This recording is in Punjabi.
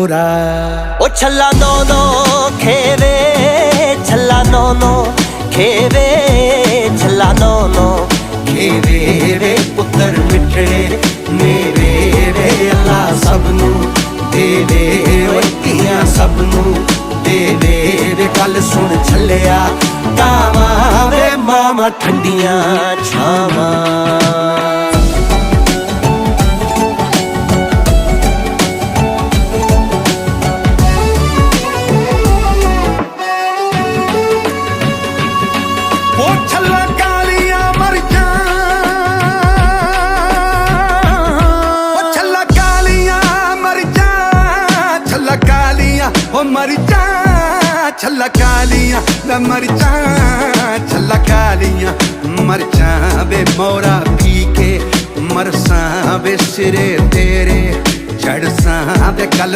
ਹੋਰਾ ਉਹ ਛੱਲਾ ਨੋ ਨੋ ਖੇਵੇ, ਛੱਲਾ ਨੋ ਨੋ ਖੇਵੇ, ਛੱਲਾ ਨੋ ਨੋ ਖੇਵੇ ਵੇ ਪੁੱਤਰ ਮਿੱਠੜੇ ਮੇਰੇ ਵੇ ਅੱਲਾ ਸਭ ਨੂੰ ਦੇਵੇ ਓਏ ਧੀਆਂ ਸਭ ਨੂੰ ਦੇਵੇ ਵੇ। ਗੱਲ ਸੁਣ ਛੱਲਿਆ ਕਾਵਾਂ ਵੇ ਮਾਮਾ ਠੰਡੀਆਂ ਛਾਵਾਂ। ਉਹ ਛੱਲਾ ਕਾਲੀਆਂ ਮਰਚਾਂ ਉਹ ਛੱਲਾ ਕਾਲੀਆਂ ਮਰਜਾਂ, ਛੱਲਾ ਕਾਲੀਆਂ ਉਹ ਮਰਜਾਂ, ਛੱਲਾ ਕਾਲੀਆਂ ਦਾ ਮਰਜਾਂ, ਛੱਲਾ ਕਾਲੀਆਂ ਮਰਜਾਂ ਵੇ ਮੋਰਾ ਪੀ ਕੇ ਮਰਸਾਂ ਵੇ ਸਿਰੇ ਤੇਰੇ ਛੜਸਾਂ ਵੇ ਕੱਲ